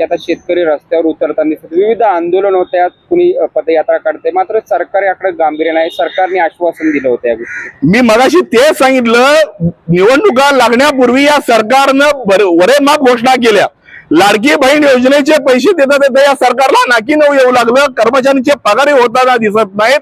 की आता शेतकरी रस्त्यावर उतरताना दिसत विविध आंदोलन होत्या कुणी पदयात्रा काढते मात्र सरकार याकडे गांभीर्य नाही सरकारने आश्वासन दिलं होतं या गोष्टी मी मगाशी तेच सांगितलं निवडणुका लागण्यापूर्वी या सरकारनं बर- वरेमाप घोषणा केल्या. लाडकी बहीण योजनेचे पैसे देता देता या सरकारला नाकी नऊ येऊ लागलं. कर्मचाऱ्यांचे पगारही होताना दिसत नाहीत.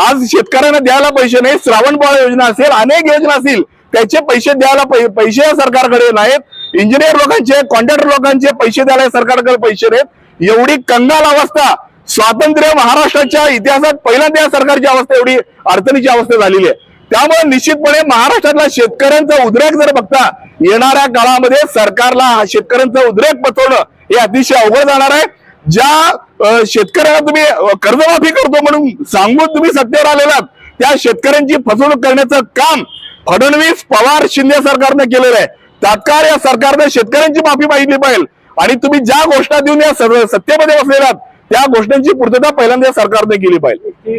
आज शेतकऱ्यांना द्यायला पैसे नाही श्रावणबाळ योजना असेल अनेक योजना असतील. त्याचे पैसे द्यायला पै- पैसे या सरकारकडे नाहीत. इंजिनियर लोकांचे कॉन्ट्रॅक्टर लोकांचे पैसे द्यायला सरकारकडे पैसे नाहीत. एवढी कंगाल अवस्था. स्वातंत्र्य महाराष्ट्राच्या इतिहासात पहिल्यांदा या सरकारची अवस्था एवढी अडचणीची अवस्था झालेली आहे. त्यामुळे निश्चितपणे महाराष्ट्रातला शेतकऱ्यांचा उद्रेक जर बघता येणाऱ्या काळामध्ये सरकारला शेतकऱ्यांचा उद्रेक पचवणं हे अतिशय अवघड जाणार आहे. ज्या शेतकऱ्यांना तुम्ही कर्जमाफी करतो म्हणून सांगून तुम्ही सत्तेवर आलेलात त्या शेतकऱ्यांची फसवणूक करण्याचं काम फडणवीस पवार शिंदे सरकारनं केलेलं आहे. तात्काळ या सरकारनं शेतकऱ्यांची माफी मागितली पाहिजे. आणि तुम्ही ज्या घोषणा देऊन या सत्तेमध्ये बसलेलात त्या घोषणांची पूर्तता पहिल्यांदा या सरकारने केली पाहिजे.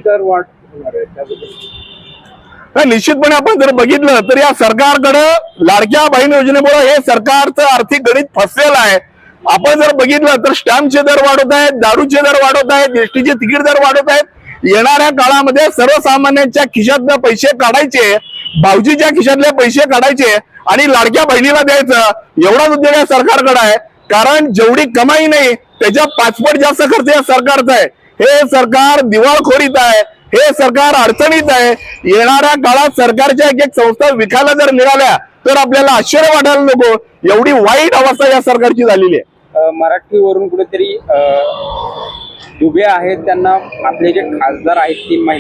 निश्चितपणे आपण जर बघितलं तर या सरकारकडं लाडक्या बहीण योजनेमुळे हे सरकारचं आर्थिक गणित फसलेलं आहे. आपण जर बघितलं तर स्टॅम्पचे दर वाढवत आहेत दारूचे दर वाढवत आहेत एसटीचे तिकीट दर वाढवत आहेत. येणाऱ्या काळामध्ये सर्वसामान्यांच्या खिशातनं पैसे काढायचे भाऊजीच्या खिशातले पैसे काढायचे आणि लाडक्या बहिणीला द्यायचं. एवढाच उद्योग या सरकारकडे आहे. कारण जेवढी कमाई नाही त्याच्या पाचपट जास्त खर्च या सरकारचा आहे. हे सरकार दिवाळखोरीत आहे. हे सरकार अडचणीत आहे. येणाऱ्या काळात सरकारच्या एक एक संस्था विकायला जर निघाल्या तर आपल्याला आश्चर्य वाटायला नको. एवढी वाईट अवस्था या सरकारची झालेली आहे. मराठीवरून कुठेतरी उभे आहेत त्यांना आपले जे खासदार आहेत तीन महिला